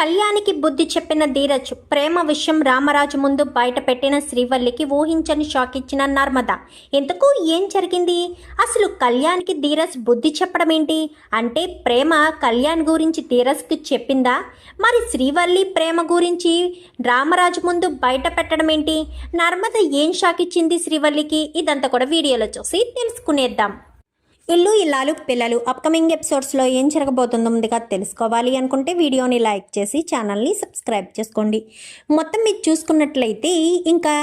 కళ్యాణికి బుద్ధి చెప్పిన ధీరజ్ ప్రేమ విషయం రామరాజు ముందు బయట పెట్టిన శ్రీవల్లికి ఊహించని షాక్ ఇచ్చిన నర్మద. ఎందుకు? ఏం జరిగింది? అసలు కళ్యాణ్కి ధీరజ్ బుద్ధి చెప్పడం ఏంటి? అంటే ప్రేమ కళ్యాణ్ గురించి ధీరజ్కి చెప్పిందా? మరి శ్రీవల్లి ప్రేమ గురించి రామరాజు ముందు బయట పెట్టడం ఏంటి? నర్మద ఏం షాక్ ఇచ్చింది శ్రీవల్లికి? ఇదంతా కూడా వీడియోలో చూసి తెలుసుకునేద్దాం. ఇల్లు ఇల్లాలు పిల్లలు అప్కమింగ్ ఎపిసోడ్స్లో ఏం జరగబోతుందో ముందుగా తెలుసుకోవాలి అనుకుంటే వీడియోని లైక్ చేసి ఛానల్ని సబ్స్క్రైబ్ చేసుకోండి. మొత్తం మీరు చూసుకున్నట్లయితే ఇంకా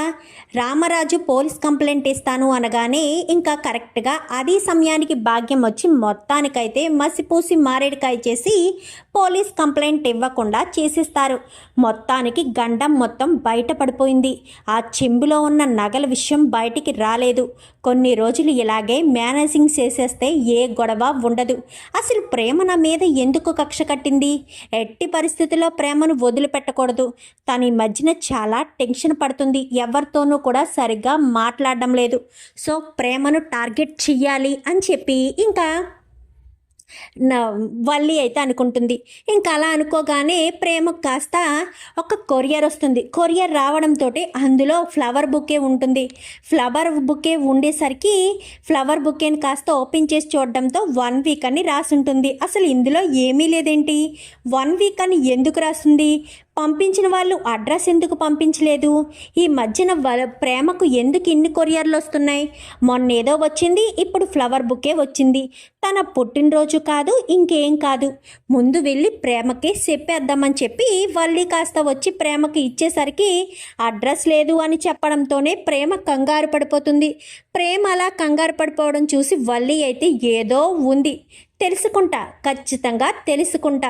రామరాజు పోలీస్ కంప్లైంట్ ఇస్తాను అనగానే ఇంకా కరెక్ట్గా అదే సమయానికి భాగ్యం వచ్చి మొత్తానికైతే మసిపూసి మారేడుకాయ చేసి పోలీస్ కంప్లైంట్ ఇవ్వకుండా చేసేస్తారు. మొత్తానికి గండం మొత్తం బయటపడిపోయింది. ఆ చెంబులో ఉన్న నగల విషయం బయటికి రాలేదు. కొన్ని రోజులు ఇలాగే మేనేజింగ్ చేసేస్తే ఏ గొడవ ఉండదు. అసలు ప్రేమ నా మీద ఎందుకు కక్ష కట్టింది? ఎట్టి పరిస్థితుల్లో ప్రేమను వదిలిపెట్టకూడదు. తన ఈ మధ్యన చాలా టెన్షన్ పడుతుంది. ఎవరితోనూ కూడా సరిగ్గా మాట్లాడడం లేదు. సో ప్రేమను టార్గెట్ చెయ్యాలి అని చెప్పి ఇంకా నా వల్లి అయితే అనుకుంటుంది. ఇంకా అలా అనుకోగానే ప్రేమ కాస్త ఒక కొరియర్ వస్తుంది. కొరియర్ రావడంతో అందులో ఫ్లవర్ బుకే ఉంటుంది. ఫ్లవర్ బుకే ఉండేసరికి ఫ్లవర్ బుకేని కాస్త ఓపెన్ చేసి చూడడంతో వన్ వీక్ అని రాసి ఉంటుంది అసలు ఇందులో ఏమీ లేదేంటి? వన్ వీక్ అని ఎందుకు రాస్తుంది? పంపించిన వాళ్ళు అడ్రస్ ఎందుకు పంపించలేదు? ఈ మధ్యన వ ప్రేమకు ఎందుకు ఇన్ని కొరియర్లు వస్తున్నాయి? మొన్న ఏదో వచ్చింది ఇప్పుడు ఫ్లవర్ బుకే వచ్చింది. తన పుట్టినరోజు కాదు ఇంకేం కాదు. ముందు వెళ్ళి ప్రేమకి చెప్పేద్దామని చెప్పి వల్లి కాస్త వచ్చి ప్రేమకి ఇచ్చేసరికి అడ్రస్ లేదు అని చెప్పడంతోనే ప్రేమ కంగారు పడిపోతుంది. ప్రేమ అలా కంగారు పడిపోవడం చూసి వల్లి అయితే ఏదో ఉంది. తెలుసుకుంటా ఖచ్చితంగా తెలుసుకుంటా.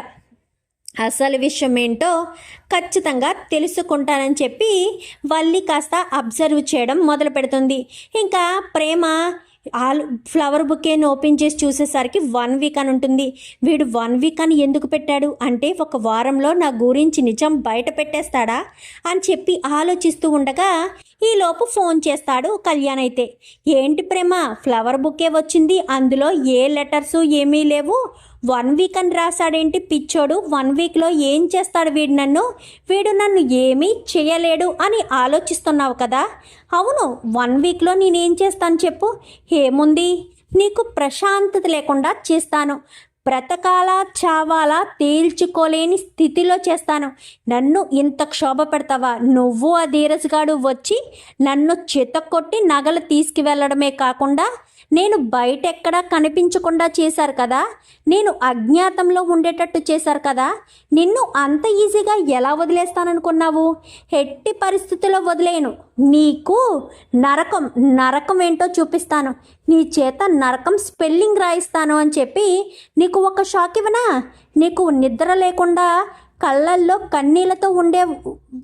అసలు విషయం ఏంటో ఖచ్చితంగా తెలుసుకుంటానని చెప్పి వల్లి కాస్త అబ్జర్వ్ చేయడం మొదలు పెడుతుంది. ఇంకా ప్రేమ ఆల్ ఫ్లవర్ బుకేని ఓపెన్ చేసి చూసేసరికి వన్ వీక్ అని ఉంటుంది. వీడు వన్ వీక్ అని ఎందుకు పెట్టాడు? అంటే ఒక వారంలో నా గురించి నిజం బయట పెట్టేస్తాడా? అని చెప్పి ఆలోచిస్తూ ఉండగా ఈలోపు ఫోన్ చేస్తాడు కళ్యాణ్ అయితే. ఏంటి ప్రేమ? ఫ్లవర్ బుకే వచ్చింది. అందులో ఏ లెటర్స్ ఏమీ లేవు. వన్ వీక్ అని రాశాడేంటి? పిచ్చోడు వన్ వీక్లో ఏం చేస్తాడు వీడు నన్ను? వీడు నన్ను ఏమీ చేయలేడు అని ఆలోచిస్తున్నావు కదా? అవును వన్ వీక్లో నేనేం చేస్తాను చెప్పు? ఏముంది? నీకు ప్రశాంతత లేకుండా చేస్తాను. బ్రతకాలా చావాలా తేల్చుకోలేని స్థితిలో చేస్తాను. నన్ను ఇంత క్షోభ పెడతావా? నువ్వు ఆ ధీరజ్గాడు వచ్చి నన్ను చితక్కొట్టి నగలు తీసుకువెళ్ళడమే కాకుండా నేను బయట ఎక్కడా కనిపించకుండా చేశారు కదా? నేను అజ్ఞాతంలో ఉండేటట్టు చేశారు కదా? నిన్ను అంత ఈజీగా ఎలా వదిలేస్తాననుకున్నావు? ఎట్టి పరిస్థితుల్లో వదిలేను. నీకు నరకం నరకం ఏంటో చూపిస్తాను. నీ చేత నరకం స్పెల్లింగ్ రాయిస్తాను అని చెప్పి నీకు ఒక షాక్ ఇవ్వనా? నీకు నిద్ర లేకుండా కళ్ళల్లో కన్నీళ్ళతో ఉండే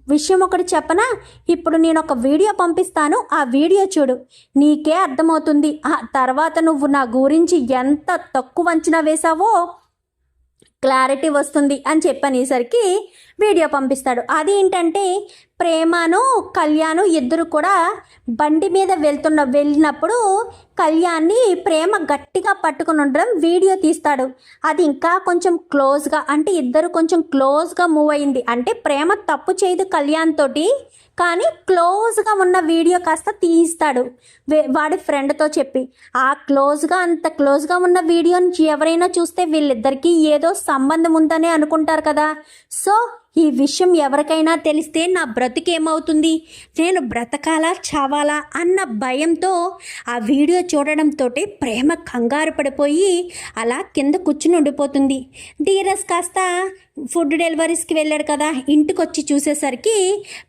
విషయం ఒకటి చెప్పనా? ఇప్పుడు నేను ఒక వీడియో పంపిస్తాను. ఆ వీడియో చూడు. నీకే అర్థమవుతుంది. ఆ తర్వాత నువ్వు నా గురించి ఎంత తక్కువ అంచనా వేశావో క్లారిటీ వస్తుంది అని చెప్పనేసరికి వీడియో పంపిస్తాడు. అది ఏంటంటే ప్రేమను కళ్యాణ్ ఇద్దరు కూడా బండి మీద వెళ్తున్న వెళ్ళినప్పుడు కళ్యాణ్ని ప్రేమ గట్టిగా పట్టుకుని ఉండడం వీడియో తీస్తాడు. అది ఇంకా కొంచెం క్లోజ్గా అంటే ఇద్దరు కొంచెం క్లోజ్గా మూవ్ అయింది. అంటే ప్రేమ తప్పు చేయదు కళ్యాణ్ తోటి కానీ క్లోజ్గా ఉన్న వీడియో కాస్త తీస్తాడు వాడి ఫ్రెండ్తో చెప్పి ఆ క్లోజ్గా అంత క్లోజ్గా ఉన్న వీడియోని ఎవరైనా చూస్తే వీళ్ళిద్దరికీ ఏదో సంబంధం ఉందనే అనుకుంటారు కదా. సో ఈ విషయం ఎవరికైనా తెలిస్తే నా బ్రతుకేమవుతుంది? నేను బ్రతకాలా చావాలా అన్న భయంతో ఆ వీడియో చూడడంతో ప్రేమ కంగారు పడిపోయి అలా కింద కూర్చుని ఉండిపోతుంది. ధీరస్ కాస్త ఫుడ్ డెలివరీస్కి వెళ్ళాడు కదా ఇంటికి వచ్చి చూసేసరికి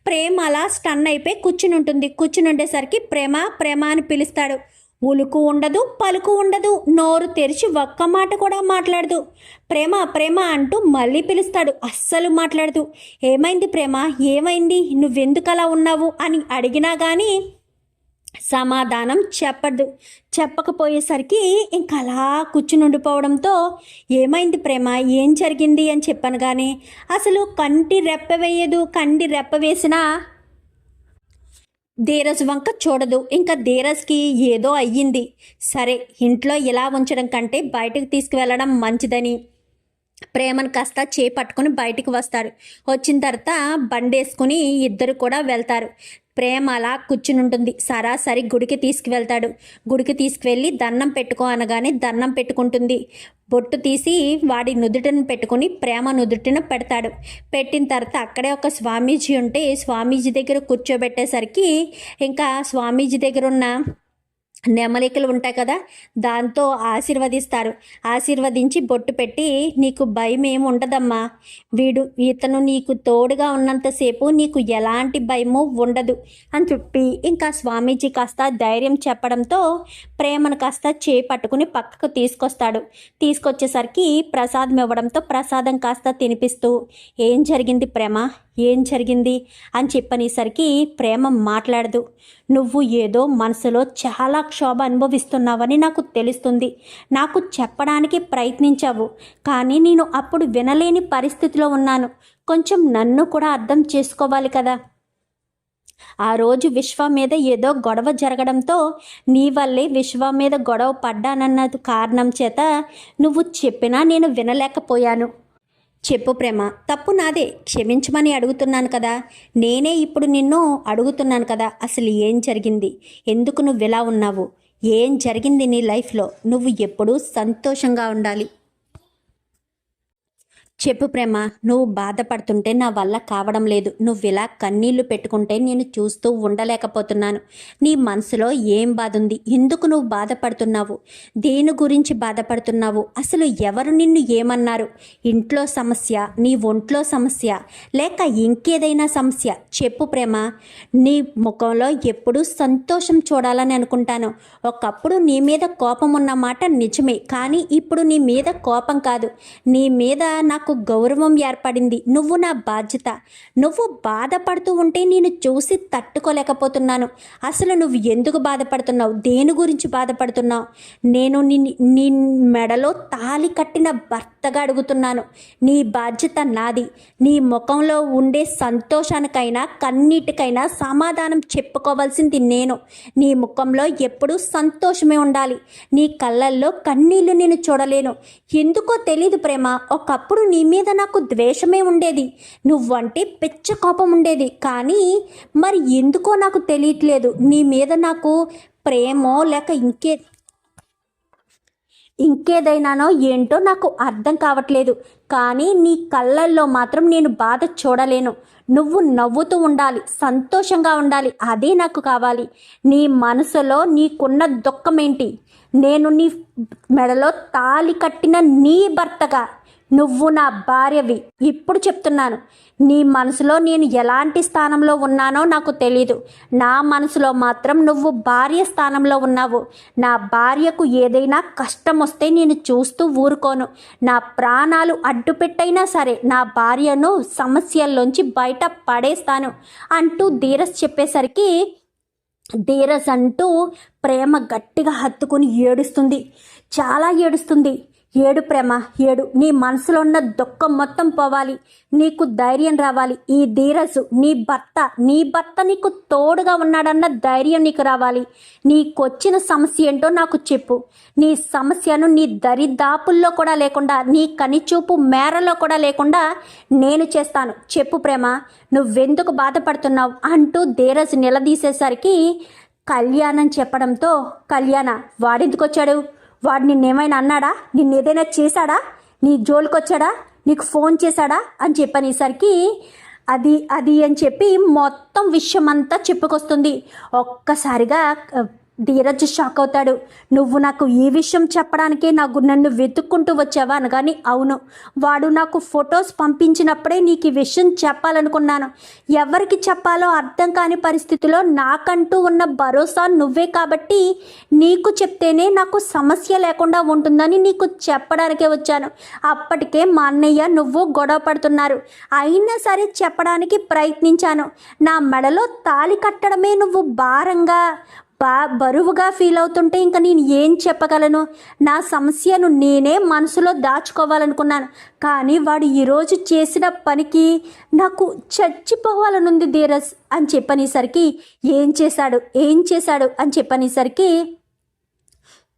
ప్రేమ అలా స్టన్ అయిపోయి కూర్చుని ఉంటుంది. కూర్చుని ఉండేసరికి ప్రేమ ప్రేమ అని పిలుస్తాడు. ఉలుకు ఉండదు పలుకు ఉండదు. నోరు తెరిచి ఒక్క మాట కూడా మాట్లాడదు. ప్రేమ ప్రేమ అంటూ మళ్ళీ పిలుస్తాడు. అస్సలు మాట్లాడదు. ఏమైంది ప్రేమ? ఏమైంది? నువ్వెందుకు అలా ఉన్నావు? అని అడిగినా కానీ సమాధానం చెప్పదు. చెప్పకపోయేసరికి ఇంకా అలా కూర్చుని ఉండిపోవడంతో ఏమైంది ప్రేమ? ఏం జరిగింది అని చెప్పాను కానీ అసలు కంటి రెప్ప వేయదు. కంటి రెప్ప వేసినా ధీరజ్ వంక చూడదు. ఇంకా ధీరజ్కి ఏదో అయ్యింది. సరే ఇంట్లో ఇలా ఉంచడం కంటే బయటకు తీసుకువెళ్ళడం మంచిదని. ప్రేమను కాస్త చేపట్టుకుని బయటికి వస్తాడు వచ్చిన తర్వాత బండేసుకుని ఇద్దరు కూడా వెళ్తారు. ప్రేమ అలా కూర్చుని ఉంటుంది. సరాసరి గుడికి తీసుకువెళ్తాడు. గుడికి తీసుకువెళ్ళి దండం పెట్టుకో అనగానే దండం పెట్టుకుంటుంది. బొట్టు తీసి వాడి నుదుటిని పెట్టుకుని ప్రేమ నుదుటిన పెడతాడు. పెట్టిన తర్వాత అక్కడే ఒక స్వామీజీ ఉంటే స్వామీజీ దగ్గర కూర్చోబెట్టేసరికి ఇంకా స్వామీజీ దగ్గర ఉన్న నెమలికలు ఉంటాయి కదా దాంతో ఆశీర్వదిస్తారు. ఆశీర్వదించి బొట్టు పెట్టి నీకు భయం ఏమి ఉండదమ్మా. వీడు ఇతను నీకు తోడుగా ఉన్నంతసేపు నీకు ఎలాంటి భయము ఉండదు అని చెప్పి ఇంకా స్వామీజీ కాస్త ధైర్యం చెప్పడంతో ప్రేమను కాస్త చేపట్టుకుని పక్కకు తీసుకొస్తాడు. తీసుకొచ్చేసరికి ప్రసాదం ఇవ్వడంతో ప్రసాదం కాస్త తినిపిస్తూ ఏం జరిగింది ప్రేమ? ఏం జరిగింది? అని చెప్పనేసరికి ప్రేమ మాట్లాడదు. నువ్వు ఏదో మనసులో చాలా క్షోభ అనుభవిస్తున్నావని నాకు తెలుస్తుంది. నాకు చెప్పడానికి ప్రయత్నించావు. కానీ నేను అప్పుడు వినలేని పరిస్థితిలో ఉన్నాను. కొంచెం నన్ను కూడా అర్థం చేసుకోవాలి కదా. ఆ రోజు విశ్వ మీద ఏదో గొడవ జరగడంతో నీ వల్లే విశ్వ మీద గొడవ పడ్డానన్నది కారణం చేత నువ్వు చెప్పినా నేను వినలేకపోయాను. చెప్పు ప్రేమ తప్పు నాదే క్షమించమని అడుగుతున్నాను కదా. నేనే ఇప్పుడు నిన్ను అడుగుతున్నాను కదా అసలు ఏం జరిగింది? ఎందుకు నువ్వు ఇలా ఉన్నావు? ఏం జరిగింది నీ లైఫ్లో? నువ్వు ఎప్పుడూ సంతోషంగా ఉండాలి. చెప్పు ప్రేమ నువ్వు బాధపడుతుంటే నా వల్ల కావడం లేదు. నువ్వు ఇలా కన్నీళ్ళు పెట్టుకుంటే నేను చూస్తూ ఉండలేకపోతున్నాను. నీ మనసులో ఏం బాధ ఉంది ఎందుకు నువ్వు బాధపడుతున్నావు? దేని గురించి బాధపడుతున్నావు? అసలు ఎవరు నిన్ను ఏమన్నారు? ఇంట్లో సమస్య నీ ఒంట్లో సమస్య లేక ఇంకేదైనా సమస్య? చెప్పు ప్రేమ నీ ముఖంలో ఎప్పుడూ సంతోషం చూడాలని అనుకుంటాను. ఒకప్పుడు నీ మీద కోపం ఉన్న మాట నిజమే కానీ ఇప్పుడు నీ మీద కోపం కాదు. నీ మీద నాకు గౌరవం ఏర్పడింది. నువ్వు నా బాధ్యత. నువ్వు బాధపడుతూ ఉంటే నేను చూసి తట్టుకోలేకపోతున్నాను. అసలు నువ్వు ఎందుకు బాధపడుతున్నావు? దేని గురించి బాధపడుతున్నావు? నేను నీ నీ మెడలో తాలి కట్టిన కొత్తగా అడుగుతున్నాను. నీ బాధ్యత నాది. నీ ముఖంలో ఉండే సంతోషానికైనా కన్నీటికైనా సమాధానం చెప్పుకోవాల్సింది నేను. నీ ముఖంలో ఎప్పుడూ సంతోషమే ఉండాలి. నీ కళ్ళల్లో కన్నీళ్ళు నేను చూడలేను. ఎందుకో తెలీదు ప్రేమ ఒకప్పుడు నీ మీద నాకు ద్వేషమే ఉండేది. నువ్వంటే పిచ్చ కోపం ఉండేది. కానీ మరి ఎందుకో నాకు తెలియట్లేదు. నీ మీద నాకు ప్రేమో లేక ఇంకే ఇంకేదైనానో ఏంటో నాకు అర్థం కావట్లేదు. కానీ నీ కళ్ళల్లో మాత్రం నేను బాధ చూడలేను. నువ్వు నవ్వుతూ ఉండాలి సంతోషంగా ఉండాలి అదే నాకు కావాలి. నీ మనసులో నీకున్న దుఃఖమేంటి? నేను నీ మెడలో తాలి కట్టిన నీ భర్తగా నువ్వు నా భార్యవి. ఇప్పుడు చెప్తున్నాను. నీ మనసులో నేను ఎలాంటి స్థానంలో ఉన్నానో నాకు తెలీదు. నా మనసులో మాత్రం నువ్వు భార్య స్థానంలో ఉన్నావు. నా భార్యకు ఏదైనా కష్టం వస్తే నేను చూస్తూ ఊరుకోను. నా ప్రాణాలు అడ్డుపెట్టైనా సరే నా భార్యను సమస్యల్లోంచి బయట పడేస్తాను అంటూ ధీరస్ చెప్పేసరికి ధీరస్ అంటూ ప్రేమ గట్టిగా హత్తుకుని ఏడుస్తుంది. చాలా ఏడుస్తుంది. ఏడు ప్రేమ ఏడు. నీ మనసులో ఉన్న దుఃఖం మొత్తం పోవాలి. నీకు ధైర్యం రావాలి. ఈ ధీరసు నీ భర్త నీ భర్త నీకు తోడుగా ఉన్నాడన్న ధైర్యం నీకు రావాలి. నీకొచ్చిన సమస్య ఏంటో నాకు చెప్పు. నీ సమస్యను నీ దరిదాపుల్లో కూడా లేకుండా నీ కనిచూపు మేరలో కూడా లేకుండా నేను చేస్తాను. చెప్పు ప్రేమ నువ్వెందుకు బాధపడుతున్నావు? అంటూ ధీరస్ నిలదీసేసరికి కళ్యాణం చెప్పడంతో కళ్యాణ వాడెందుకు వచ్చాడు వాడు నిన్నేమైనా అన్నాడా? నిన్నేదైనా చేశాడా? నీ జోలికొచ్చాడా? నీకు ఫోన్ చేశాడా? అని చెప్పనేసరికి అది అది అని చెప్పి మొత్తం విషయం అంతా చెప్పుకొస్తుంది. ఒక్కసారిగా ధీరజ్ షాక్ అవుతాడు నువ్వు నాకు ఈ విషయం చెప్పడానికే నాకు నన్ను వెతుక్కుంటూ వచ్చావా? అనగాని అవును. వాడు నాకు ఫొటోస్ పంపించినప్పుడే నీకు ఈ విషయం చెప్పాలనుకున్నాను. ఎవరికి చెప్పాలో అర్థం కాని పరిస్థితిలో నాకంటూ ఉన్న భరోసా నువ్వే కాబట్టి నీకు చెప్తేనే నాకు సమస్య లేకుండా ఉంటుందని నీకు చెప్పడానికే వచ్చాను. అప్పటికే మా అన్నయ్య నువ్వు గొడవ పడుతున్నారు. అయినా సరే చెప్పడానికి ప్రయత్నించాను. నా మెడలో తాళి కట్టడమే నువ్వు భారంగా బా బరువుగా ఫీల్ అవుతుంటే ఇంకా నేను ఏం చెప్పగలను? నా సమస్యను నేనే మనసులో దాచుకోవాలనుకున్నాను. కానీ వాడు ఈరోజు చేసిన పనికి నాకు చచ్చిపోవాలనుంది ధీరస్ అని చెప్పనేసరికి ఏం చేశాడు? ఏం చేశాడు? అని చెప్పనేసరికి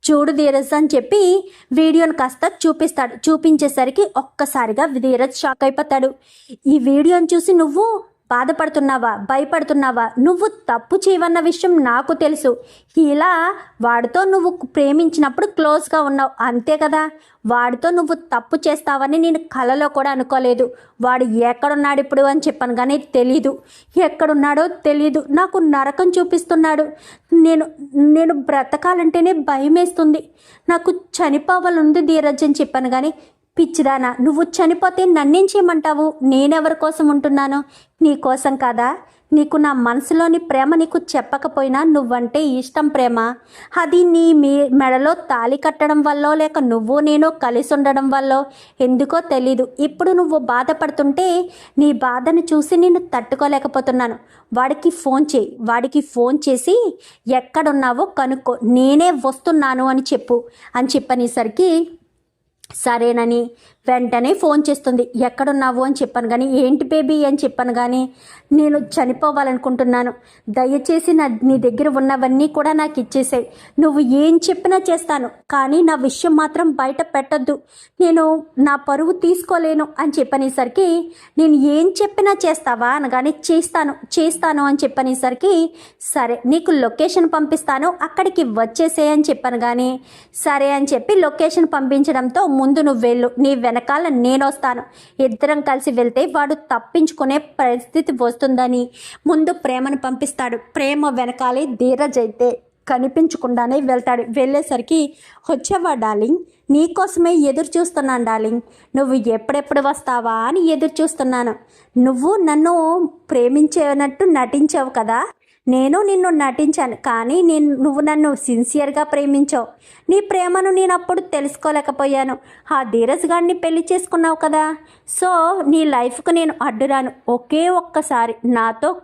చూడు ధీరజ్ అని చెప్పి వీడియోని కాస్త చూపిస్తాడు. చూపించేసరికి ఒక్కసారిగా ధీరజ్ షాక్ అయిపోతాడు. ఈ వీడియోని చూసి నువ్వు బాధపడుతున్నావా? భయపడుతున్నావా? నువ్వు తప్పు చేయవన్న విషయం నాకు తెలుసు. ఇలా వాడితో నువ్వు ప్రేమించినప్పుడు క్లోజ్గా ఉన్నావు. అంతే కదా? వాడితో నువ్వు తప్పు చేస్తావని నేను కలలో కూడా అనుకోలేదు. వాడు ఎక్కడున్నాడు ఇప్పుడు అని చెప్పాను కానీ తెలీదు. ఎక్కడున్నాడో తెలీదు. నాకు నరకం చూపిస్తున్నాడు. నేను నేను బ్రతకాలంటేనే భయం వేస్తుంది నాకు చనిపోవాలంది ధీరజ్ అని చెప్పాను కానీ పిచ్చిదానా నువ్వు చనిపోతే నన్నేం చేయమంటావు నేనెవరి కోసం ఉంటున్నాను? నీ కోసం కాదా? నీకు నా మనసులోని ప్రేమ నీకు చెప్పకపోయినా నువ్వంటే ఇష్టం ప్రేమ. అది నీ మీ మెడలో తాళి కట్టడం వల్ల లేక నువ్వు నేను కలిసి ఉండడం వల్ల ఎందుకో తెలీదు. ఇప్పుడు నువ్వు బాధపడుతుంటే నీ బాధను చూసి నేను తట్టుకోలేకపోతున్నాను. వాడికి ఫోన్ చేయి. వాడికి ఫోన్ చేసి ఎక్కడున్నావో కనుక్కో. నేనే వస్తున్నాను అని చెప్పు. అని చెప్పనేసరికి సరేనని వెంటనే ఫోన్ చేస్తుంది. ఎక్కడున్నావు? అని చెప్పాను కానీ ఏంటి బేబీ? అని చెప్పాను కానీ నేను చనిపోవాలనుకుంటున్నాను. దయచేసి నా నీ దగ్గర ఉన్నవన్నీ కూడా నాకు ఇచ్చేసాయి. నువ్వు ఏం చెప్పినా చేస్తాను కానీ నా విషయం మాత్రం బయట పెట్టద్దు. నేను నా పరువు తీసుకోలేను అని చెప్పనేసరికి నేను ఏం చెప్పినా చేస్తావా? అనగానే చేస్తాను చేస్తాను అని చెప్పనేసరికి సరే నీకు లొకేషన్ పంపిస్తాను అక్కడికి వచ్చేసే అని చెప్పాను కానీ సరే అని చెప్పి లొకేషన్ పంపించడంతో ముందు నువ్వు వెళ్ళు నీ వెనకాల నేను వస్తాను ఇద్దరం కలిసి వెళ్తే వాడు తప్పించుకునే పరిస్థితి వస్తుందని ముందు ప్రేమను పంపిస్తాడు. ప్రేమ వెనకాలే ధీరజ్ అయితే కనిపించకుండానే వెళ్తాడు. వెళ్ళేసరికి వచ్చావా డార్లింగ్? నీకోసమే ఎదురు చూస్తున్నాను డార్లింగ్. నువ్వు ఎప్పుడెప్పుడు వస్తావా? అని ఎదురు చూస్తున్నాను. నువ్వు నన్ను ప్రేమించేనట్టు నటించావు కదా? నేను నిన్ను నటించాను కానీ నేను నువ్వు నన్ను సిన్సియర్గా ప్రేమించావు. నీ ప్రేమను నేను అప్పుడు తెలుసుకోలేకపోయాను. ఆ ధీరజ్ గారిని పెళ్ళి చేసుకున్నావు కదా. సో నీ లైఫ్కు నేను అడ్డురాను. ఒకే ఒక్కసారి నాతో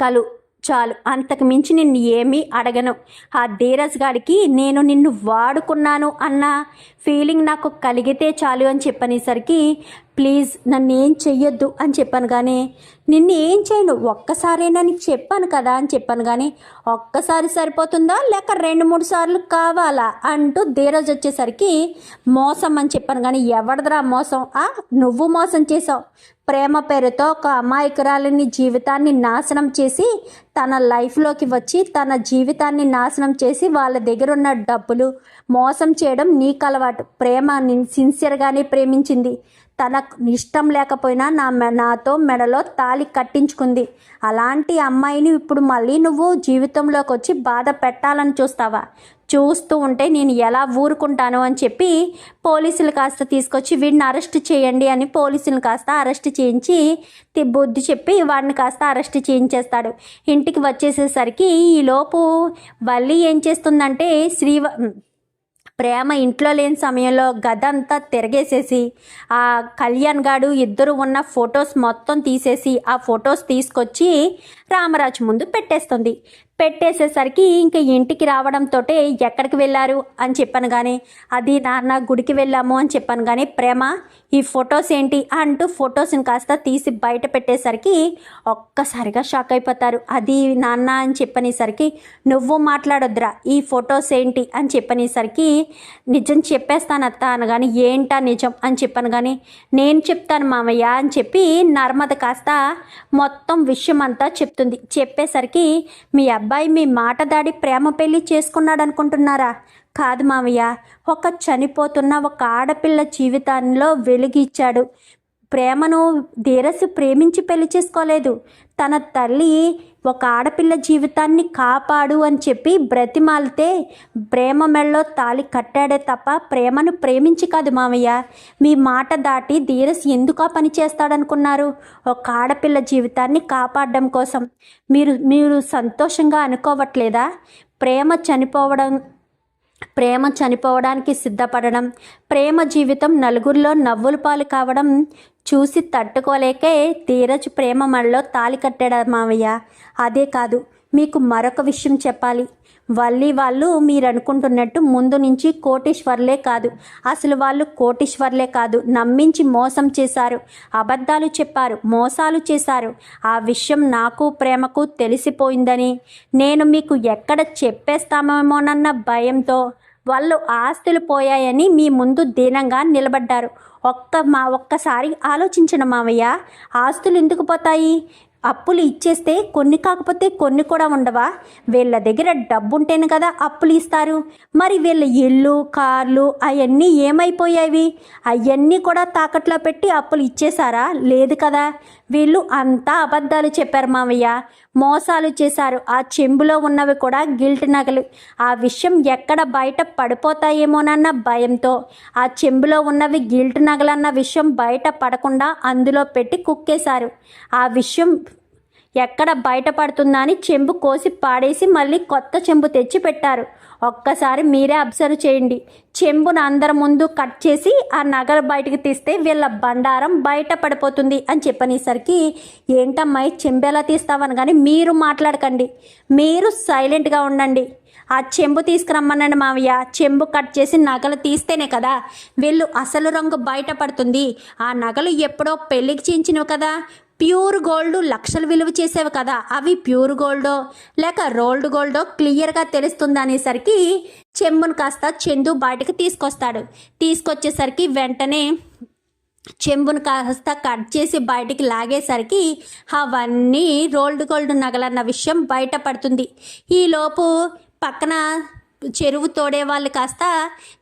కలు చాలు. అంతకు మించి నిన్ను ఏమీ అడగను. ఆ ధీరజ్ గారికి నేను నిన్ను వాడుకున్నాను అన్న ఫీలింగ్ నాకు కలిగితే చాలు అని చెప్పనేసరికి ప్లీజ్ నన్ను ఏం చెయ్యొద్దు అని చెప్పాను కానీ నిన్ను ఏం చేయను ఒక్కసారేనని చెప్పాను కదా అని చెప్పాను కానీ ఒక్కసారి సరిపోతుందా? లేక రెండు మూడు సార్లు కావాలా? అంటూ ధీరజ్ వచ్చేసరికి మోసం అని చెప్పాను కానీ ఎవడదరా మోసం? ఆ నువ్వు మోసం చేసావు ప్రేమ పేరుతో ఒక అమాయకురాలిని జీవితాన్ని నాశనం చేసి తన లైఫ్లోకి వచ్చి తన జీవితాన్ని నాశనం చేసి వాళ్ళ దగ్గర ఉన్న డబ్బులు మోసం చేయడం నీకు అలవాటు. ప్రేమ సిన్సియర్గానే ప్రేమించింది. తనకు ఇష్టం లేకపోయినా నా మె నాతో మెడలో తాళి కట్టించుకుంది. అలాంటి అమ్మాయిని ఇప్పుడు మళ్ళీ నువ్వు జీవితంలోకి వచ్చి బాధ పెట్టాలని చూస్తావా? చూస్తూ ఉంటే నేను ఎలా ఊరుకుంటాను అని చెప్పి పోలీసులు కాస్త తీసుకొచ్చి వీడిని అరెస్ట్ చేయండి అని పోలీసులు కాస్త అరెస్ట్ చేయించి తి- బుద్ధి చెప్పి వాడిని కాస్త అరెస్ట్ చేయించేస్తాడు. ఇంటికి వచ్చేసేసరికి ఈలోపు వల్లి ఏం చేస్తుందంటే శ్రీవ ప్రేమ ఇంట్లో లేని సమయంలో గదంతా తిరగేసేసి ఆ కళ్యాణ్ గాడు ఇద్దరు ఉన్న ఫొటోస్ మొత్తం తీసేసి ఆ ఫొటోస్ తీసుకొచ్చి రామరాజు ముందు పెట్టేస్తుంది. పెట్టేసేసరికి ఇంక ఇంటికి రావడంతో ఎక్కడికి వెళ్ళారు అని చెప్పాను కానీ అది నాన్న గుడికి వెళ్ళాము అని చెప్పాను కానీ ప్రేమ ఈ ఫొటోస్ ఏంటి అంటూ ఫొటోస్ని కాస్త తీసి బయట పెట్టేసరికి ఒక్కసారిగా షాక్ అయిపోతారు. అది నాన్న అని చెప్పనేసరికి నువ్వు మాట్లాడొద్దురా ఈ ఫొటోస్ ఏంటి? అని చెప్పనేసరికి నిజం చెప్పేస్తాను అత్త అనగాని ఏంటా నిజం? అని చెప్పాను కానీ నేను చెప్తాను మామయ్య అని చెప్పి నర్మద కాస్త మొత్తం విషయం అంతా చెప్తుంది. చెప్పేసరికి మీ అబ్బాయి మీ మాట దాడి ప్రేమ పెళ్ళి చేసుకున్నాడు అనుకుంటున్నారా కాదు మామయ్య ఒక చనిపోతున్న ఒక ఆడపిల్ల జీవితంలో వెలుగిచ్చాడు. ప్రేమను ధీరసు ప్రేమించి పెళ్ళి చేసుకోలేదు. తన తల్లి ఒక ఆడపిల్ల జీవితాన్ని కాపాడు అని చెప్పి బ్రతిమాలితే ప్రేమ మెళ్ళలో తాలి కట్టాడే తప్ప ప్రేమను ప్రేమించి కాదు మామయ్య. మీ మాట దాటి ధీరస్ ఎందుకు ఆ పని చేస్తాడనుకున్నారు? ఒక ఆడపిల్ల జీవితాన్ని కాపాడడం కోసం మీరు మీరు సంతోషంగా అనుకోవట్లేదా? ప్రేమ చనిపోవడం ప్రేమ చనిపోవడానికి సిద్ధపడడం ప్రేమ జీవితం నలుగురిలో నవ్వుల పాలు కావడం చూసి తట్టుకోలేకే ధీరజ్ ప్రేమ మనలో తాలి కట్టాడు మావయ్య. అదే కాదు మీకు మరొక విషయం చెప్పాలి. వల్లి వాళ్ళు మీరు అనుకుంటున్నట్టు ముందు నుంచి కోటీశ్వర్లే కాదు. అసలు వాళ్ళు కోటీశ్వర్లే కాదు. నమ్మించి మోసం చేశారు. అబద్ధాలు చెప్పారు. మోసాలు చేశారు. ఆ విషయం నాకు ప్రేమకు తెలిసిపోయిందని. నేను మీకు ఎక్కడ చెప్పేస్తామేమోనన్న భయంతో వాళ్ళు ఆస్తులు పోయాయని మీ ముందు దీనంగా నిలబడ్డారు. ఒక్క మా ఒక్కసారి ఆలోచించిన మావయ్య. ఆస్తులు ఎందుకు పోతాయి? అప్పులు ఇచ్చేస్తే కొన్ని కాకపోతే కొన్ని కూడా ఉండవా? వీళ్ళ దగ్గర డబ్బుంటేనే కదా అప్పులు ఇస్తారు. మరి వీళ్ళ ఇల్లు కార్లు అవన్నీ ఏమైపోయావి అవన్నీ కూడా తాకట్లో పెట్టి అప్పులు ఇచ్చేశారా? లేదు కదా. వీళ్ళు అంతా అబద్ధాలు చెప్పారు మామయ్య మోసాలు చేశారు. ఆ చెంబులో ఉన్నవి కూడా గిల్ట్ నగలు. ఆ విషయం ఎక్కడ బయట పడిపోతాయేమోనన్న భయంతో ఆ చెంబులో ఉన్నవి గిల్ట్ నగలన్న విషయం బయట పడకుండా అందులో పెట్టి కుక్కేశారు. ఆ విషయం ఎక్కడ బయటపడుతుందా అని చెంబు కోసి పాడేసి మళ్ళీ కొత్త చెంబు తెచ్చి పెట్టారు. ఒక్కసారి మీరే అబ్జర్వ్ చేయండి. చెంబును అందరి ముందు కట్ చేసి ఆ నగలు బయటకు తీస్తే వీళ్ళ బండారం బయట పడిపోతుంది అని చెప్పనేసరికి ఏంటమ్మాయి చెంబు ఎలా తీస్తావని కానీ మీరు మాట్లాడకండి. మీరు సైలెంట్గా ఉండండి. ఆ చెంబు తీసుకురమ్మనండి మావయ్య. చెంబు కట్ చేసి నగలు తీస్తేనే కదా వీళ్ళు అసలు రంగు బయటపడుతుంది. ఆ నగలు ఎప్పుడో పెళ్ళికి చేయించినవి కదా. ప్యూర్ గోల్డ్ లక్షలు విలువ చేసేవి కదా. అవి ప్యూర్ గోల్డో లేక రోల్డ్ గోల్డో క్లియర్గా తెలుస్తుంది అనేసరికి కాస్త చందు బయటకు తీసుకొస్తాడు. తీసుకొచ్చేసరికి వెంటనే చెంబును కాస్త కట్ చేసి బయటికి లాగేసరికి అవన్నీ రోల్డ్ గోల్డ్ నగలన్న విషయం బయటపడుతుంది ఈలోపు పక్కన చెరువు తోడే వాళ్ళు కాస్త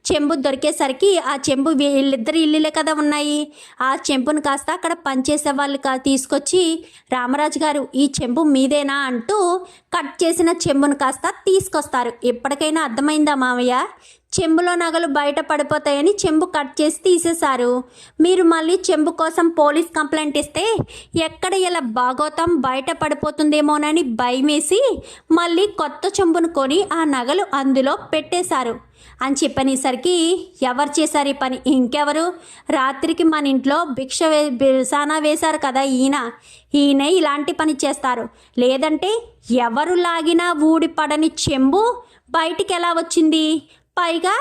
చెంబు దొరికేసరికి ఆ చెంబు వీళ్ళిద్దరు ఇల్లులే కదా ఉన్నాయి. ఆ చెంబును కాస్త అక్కడ పనిచేసే వాళ్ళు కా తీసుకొచ్చి రామరాజు గారు ఈ చెంబు మీదేనా? అంటూ కట్ చేసిన చెంబును కాస్త తీసుకొస్తారు. ఎప్పటికైనా అర్థమైందా మావయ్య చెంబులో నగలు బయట పడిపోతాయని చెంబు కట్ చేసి తీసేశారు. మీరు మళ్ళీ చెంబు కోసం పోలీస్ కంప్లైంట్ ఇస్తే ఎక్కడ ఇలా భాగోతం బయట పడిపోతుందేమోనని భయమేసి మళ్ళీ కొత్త చెంబును కొని ఆ నగలు అందులో పెట్టేశారు. అని చెప్పనేసరికి ఎవరు చేశారు ఈ పని? ఇంకెవరు? రాత్రికి మన ఇంట్లో భిక్ష వే బిసానా వేశారు కదా ఈయన. ఈయన ఇలాంటి పని చేస్తారు. లేదంటే ఎవరు లాగినా ఊడిపడని చెంబు బయటికి ఎలా వచ్చింది? పైగా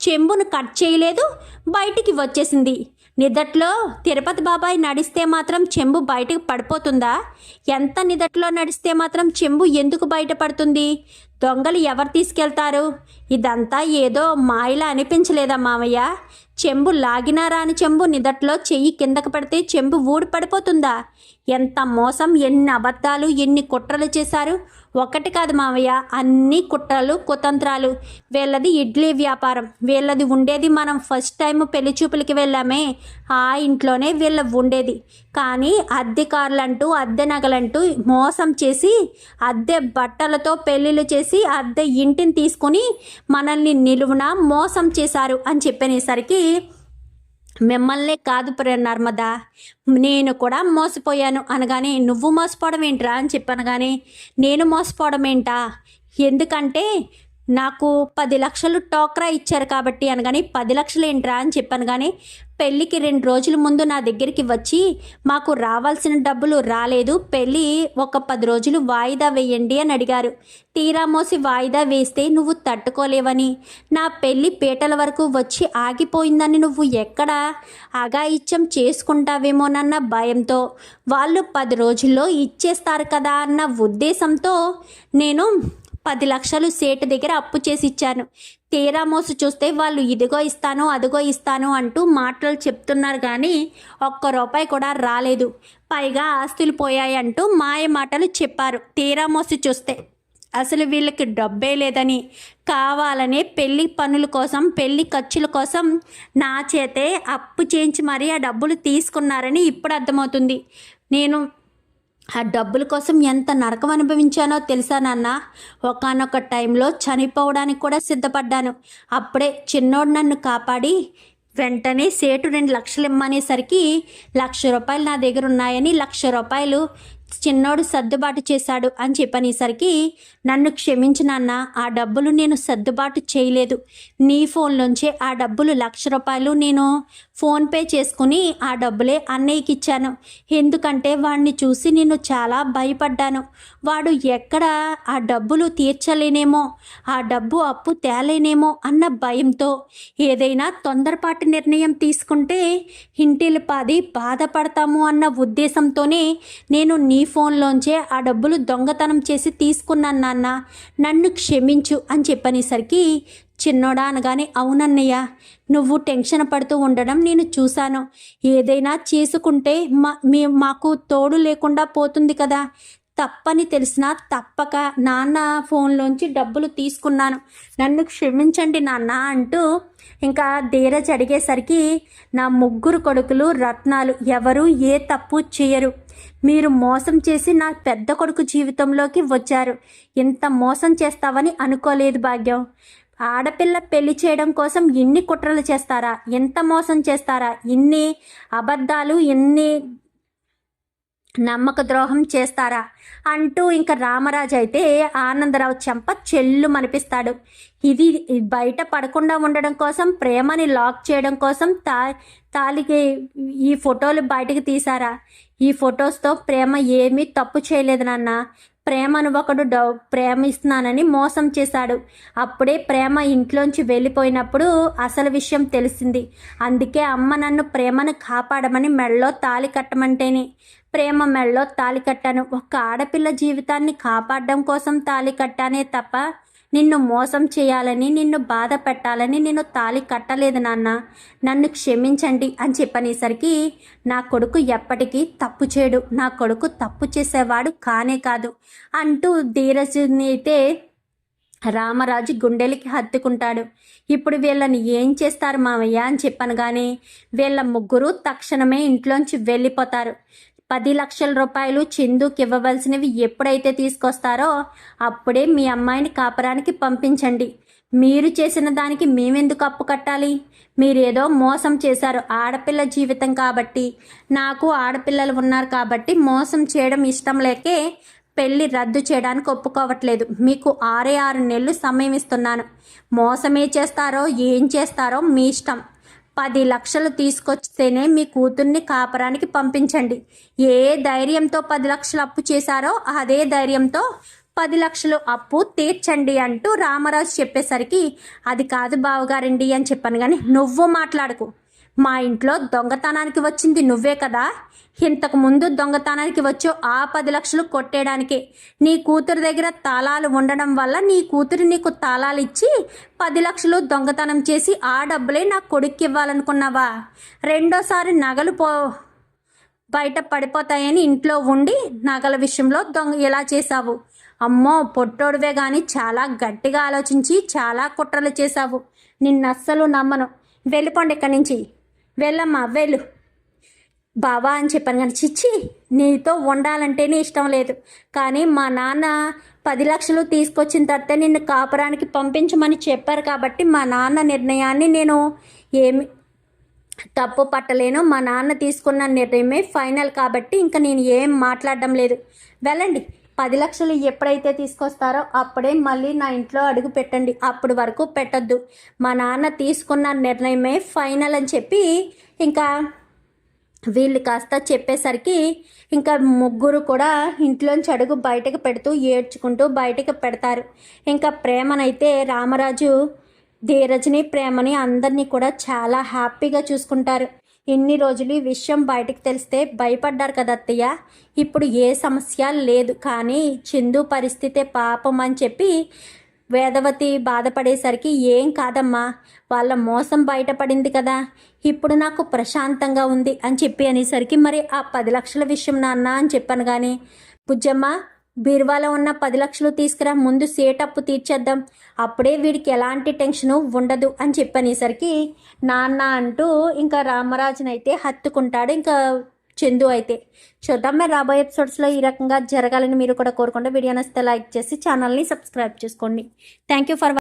చెంబును కట్ చేయలేదు బయటికి వచ్చేసింది. నిదట్లో తిరుపతి బాబాయ్ నడిస్తే మాత్రం చెంబు బయటకు పడిపోతుందా? ఎంత నిదట్లో నడిస్తే మాత్రం చెంబు ఎందుకు బయటపడుతుంది దొంగలు ఎవరు తీసుకెళ్తారు? ఇదంతా ఏదో మాయలా అనిపించలేదా మామయ్య? చెంబు లాగినారా అని చెంబు నిదట్లో చెయ్యి కిందకు పడితే చెంబు ఊడి పడిపోతుందా? ఎంత మోసం ఎన్ని అబద్ధాలు ఎన్ని కుట్రలు చేశారు? ఒకటి కాదు మావయ్య అన్ని కుట్రలు కుతంత్రాలు. వీళ్ళది ఇడ్లీ వ్యాపారం. వీళ్ళది ఉండేది మనం ఫస్ట్ టైం పెళ్ళి చూపులకి వెళ్ళామే. ఆ ఇంట్లోనే వీళ్ళ ఉండేది. కానీ అద్దె కార్లంటూ అద్దె నగలంటూ మోసం చేసి అద్దె బట్టలతో పెళ్ళిళ్ళు చేసి అద్దె ఇంటిని తీసుకొని మనల్ని నిలువున మోసం చేశారు అని చెప్పనేసరికి మిమ్మల్నే కాదు ప్రియ నర్మద నేను కూడా మోసపోయాను అనగానే నువ్వు మోసపోవడం ఏంట్రా? అని చెప్పాను కానీ నేను మోసపోవడం ఏంటా? ఎందుకంటే నాకు పది లక్షలు టోక్రా ఇచ్చారు కాబట్టి అనగానే పది లక్షలు ఏంట్రా? అని చెప్పాను కానీ పెళ్ళికి రెండు రోజుల ముందు నా దగ్గరికి వచ్చి మాకు రావాల్సిన డబ్బులు రాలేదు పెళ్ళి ఒక పది రోజులు వాయిదా వేయండి అని అడిగారు. తీరా మోసి వాయిదా వేస్తే నువ్వు తట్టుకోలేవని. నా పెళ్ళి పీటల వరకు వచ్చి ఆగిపోయిందని నువ్వు ఎక్కడ అగాయిత్యం చేసుకుంటావేమోనన్న భయంతో వాళ్ళు పది రోజుల్లో ఇచ్చేస్తారు కదా అన్న ఉద్దేశంతో నేను పది లక్షలు సేటు దగ్గర అప్పు చేసి ఇచ్చాను. తీరా మోసు చూస్తే వాళ్ళు ఇదిగో ఇస్తాను అదిగో ఇస్తాను అంటూ మాటలు చెప్తున్నారు కానీ ఒక్క రూపాయి కూడా రాలేదు. పైగా ఆస్తులు పోయాయంటూ మాయ మాటలు చెప్పారు తీరా మోసు చూస్తే. అసలు వీళ్ళకి డబ్బే లేదని. కావాలనే పెళ్ళి పనుల కోసం పెళ్ళి ఖర్చుల కోసం నా చేతే అప్పు చేయించి మరీ ఆ డబ్బులు తీసుకున్నారని ఇప్పుడు అర్థమవుతుంది. నేను ఆ డబ్బుల కోసం ఎంత నరకం అనుభవించానో తెలుసా నాన్న? ఒకనొక టైంలో చనిపోవడానికి కూడా సిద్ధపడ్డాను. అప్పుడే చిన్నోడు నన్ను కాపాడి వెంటనే సేటు రెండు లక్షలు ఇమ్మనేసరికి లక్ష రూపాయలు నా దగ్గర ఉన్నాయని లక్ష రూపాయలు చిన్నోడు సర్దుబాటు చేశాడు అని చెప్పనేసరికి నన్ను క్షమించినాన్న ఆ డబ్బులు నేను సర్దుబాటు చేయలేదు. నీ ఫోన్లోంచే ఆ డబ్బులు లక్ష రూపాయలు నేను ఫోన్పే చేసుకుని ఆ డబ్బులే అన్నయ్యకి ఇచ్చాను. ఎందుకంటే వాడిని చూసి నేను చాలా భయపడ్డాను. వాడు ఎక్కడ ఆ డబ్బులు తీర్చలేనేమో ఆ డబ్బు అప్పు తేలేనేమో అన్న భయంతో ఏదైనా తొందరపాటు నిర్ణయం తీసుకుంటే ఇంటిల్లిపాది బాధపడతాము అన్న ఉద్దేశంతోనే నేను నీ ఫోన్లోంచే ఆ డబ్బులు దొంగతనం చేసి తీసుకున్నాను నాన్న. నన్ను క్షమించు అని చెప్పనేసరికి చిన్నోడా అనగానే అవునన్నయ్య నువ్వు టెన్షన్ పడుతూ ఉండడం నేను చూశాను. ఏదైనా చేసుకుంటే మా మీ మాకు తోడు లేకుండా పోతుంది కదా. తప్పని తెలిసినా తప్పక నాన్న ఫోన్లోంచి డబ్బులు తీసుకున్నాను. నన్ను క్షమించండి నాన్న అంటూ ఇంకా ధీరజ్ అడిగేసరికి నా ముగ్గురు కొడుకులు రత్నాలు ఎవరు ఏ తప్పు చేయరు. మీరు మోసం చేసి నా పెద్ద కొడుకు జీవితంలోకి వచ్చారు. ఇంత మోసం చేస్తావని అనుకోలేదు భాగ్యం. ఆడపిల్ల పెళ్ళి చేయడం కోసం ఎన్ని కుట్రలు చేస్తారా? ఎంత మోసం చేస్తారా? ఇన్ని అబద్ధాలు ఎన్ని నమ్మక ద్రోహం చేస్తారా? అంటూ ఇంకా రామరాజు అయితే ఆనందరావు చెంప చెల్లు మనిపిస్తాడు ఇది బయట పడకుండా ఉండడం కోసం ప్రేమని లాక్ చేయడం కోసం తా తాలికి ఈ ఫోటోలు బయటకు తీసారా ఈ ఫొటోస్తో ప్రేమ ఏమీ తప్పు చేయలేదు నాన్న. ప్రేమను ఒకడు డౌ ప్రేమిస్తున్నానని మోసం చేశాడు. అప్పుడే ప్రేమ ఇంట్లోంచి వెళ్ళిపోయినప్పుడు అసలు విషయం తెలిసింది. అందుకే అమ్మ నన్ను ప్రేమను కాపాడమని మెళ్ళలో తాలి కట్టమంటేనే. ప్రేమ మెళ్ళలో తాలి కట్టాను. ఒక ఆడపిల్ల జీవితాన్ని కాపాడడం కోసం తాలి కట్టానే తప్ప నిన్ను మోసం చేయాలని నిన్ను బాధ పెట్టాలని నేను తాలి కట్టలేదు నాన్న. నన్ను క్షమించండి అని చెప్పనేసరికి నా కొడుకు ఎప్పటికీ తప్పు చేయడు. నా కొడుకు తప్పు చేసేవాడు కానే కాదు. అంటూ ధీరజుని అయితే రామరాజు గుండెలకి హత్తుకుంటాడు. ఇప్పుడు వీళ్ళని ఏం చేస్తారు మామయ్య అని చెప్పాను కానీ వీళ్ళ ముగ్గురు తక్షణమే ఇంట్లోంచి వెళ్ళిపోతారు. పది లక్షల రూపాయలు చందుకి ఇవ్వవలసినవి ఎప్పుడైతే తీసుకొస్తారో అప్పుడే మీ అమ్మాయిని కాపరానికి పంపించండి. మీరు చేసిన దానికి మేమెందుకు అప్పు కట్టాలి? మీరేదో మోసం చేశారు ఆడపిల్ల జీవితం కాబట్టి. నాకు ఆడపిల్లలు ఉన్నారు కాబట్టి మోసం చేయడం ఇష్టం లేకే పెళ్ళి రద్దు చేయడానికి ఒప్పుకోవట్లేదు. మీకు ఆరే ఆరు నెలలు సమయం ఇస్తున్నాను. మోసమే చేస్తారో ఏం చేస్తారో మీ ఇష్టం. పది లక్షలు తీసుకొస్తేనే మీ కూతుర్ని కాపరానికి పంపించండి. ఏ ధైర్యంతో పది లక్షలు అప్పు చేశారో అదే ధైర్యంతో పది లక్షలు అప్పు తీర్చండి అంటూ రామరాజు చెప్పేసరికి అది కాదు బావగారండి అని చెప్పాను కానీ నువ్వు మాట్లాడకు. మా ఇంట్లో దొంగతనానికి వచ్చింది నువ్వే కదా. ఇంతకుముందు దొంగతనానికి వచ్చో ఆ పది లక్షలు కొట్టేయడానికి. నీ కూతురు దగ్గర తాళాలు ఉండడం వల్ల నీ కూతురు నీకు తాళాలు ఇచ్చి పది లక్షలు దొంగతనం చేసి ఆ డబ్బులే నా కొడుక్కి ఇవ్వాలనుకున్నావా రెండోసారి నగలు పో బయట పడిపోతాయని ఇంట్లో ఉండి నగల విషయంలో దొంగ ఎలా చేశావు? అమ్మో పొట్టోడువే కానీ చాలా గట్టిగా ఆలోచించి చాలా కుట్రలు చేశావు. నిన్నస్సలు నమ్మను. వెళ్ళిపోండి ఇక్కడి నుంచి వెళ్ళమ్మా వెళ్ళు. బావా అని చెప్పాను కానీ చిచ్చి నీతో ఉండాలంటేనే ఇష్టం లేదు. కానీ మా నాన్న పది లక్షలు తీసుకొచ్చిన తర్వాత నిన్ను కాపురానికి పంపించమని చెప్పారు కాబట్టి మా నాన్న నిర్ణయాన్ని నేను ఏమి తప్పు పట్టలేను. మా నాన్న తీసుకున్న నిర్ణయమే ఫైనల్ కాబట్టి ఇంకా నేను ఏం మాట్లాడడం లేదు. వెళ్ళండి. పది లక్షలు ఎప్పుడైతే తీసుకొస్తారో అప్పుడే మళ్ళీ నా ఇంట్లో అడుగు పెట్టండి. అప్పుడు వరకు పెట్టద్దు. మా నాన్న తీసుకున్న నిర్ణయమే ఫైనల్ అని చెప్పి ఇంకా వీళ్ళు కాస్త చెప్పేసరికి ఇంకా ముగ్గురు కూడా ఇంట్లోంచి అడుగు బయటకు పెడుతూ ఏడ్చుకుంటూ బయటకు పెడతారు. ఇంకా ప్రేమనైతే రామరాజు ధీరజ్ని ప్రేమని అందరినీ కూడా చాలా హ్యాపీగా చూసుకుంటారు. ఇన్ని రోజులు ఈ విషయం బయటకు తెలిస్తే భయపడ్డారు కదా అత్తయ్య. ఇప్పుడు ఏ సమస్య లేదు. కానీ చందు పరిస్థితే పాపం అని చెప్పి వేదవతి బాధపడేసరికి ఏం కాదమ్మా వాళ్ళ మోసం బయటపడింది కదా ఇప్పుడు నాకు ప్రశాంతంగా ఉంది అని చెప్పి అనేసరికి మరి ఆ పది లక్షల విషయం నాన్న అని చెప్పాను కానీ బుజ్జమ్మ బీరువాలో ఉన్న పది లక్షలు తీసుకురా ముందు సేట్ అప్పు తీర్చేద్దాం అప్పుడే వీడికి ఎలాంటి టెన్షను ఉండదు అని చెప్పనేసరికి నాన్న అంటూ ఇంకా రామరాజునైతే హత్తుకుంటాడు. ఇంకా చందు అయితే. చూద్దాం మరి రాబోయే ఎపిసోడ్స్లో ఈ రకంగా జరగాలని మీరు కూడా కోరుకుంటే వీడియో నచ్చితే లైక్ చేసి ఛానల్ని సబ్స్క్రైబ్ చేసుకోండి. Thank you for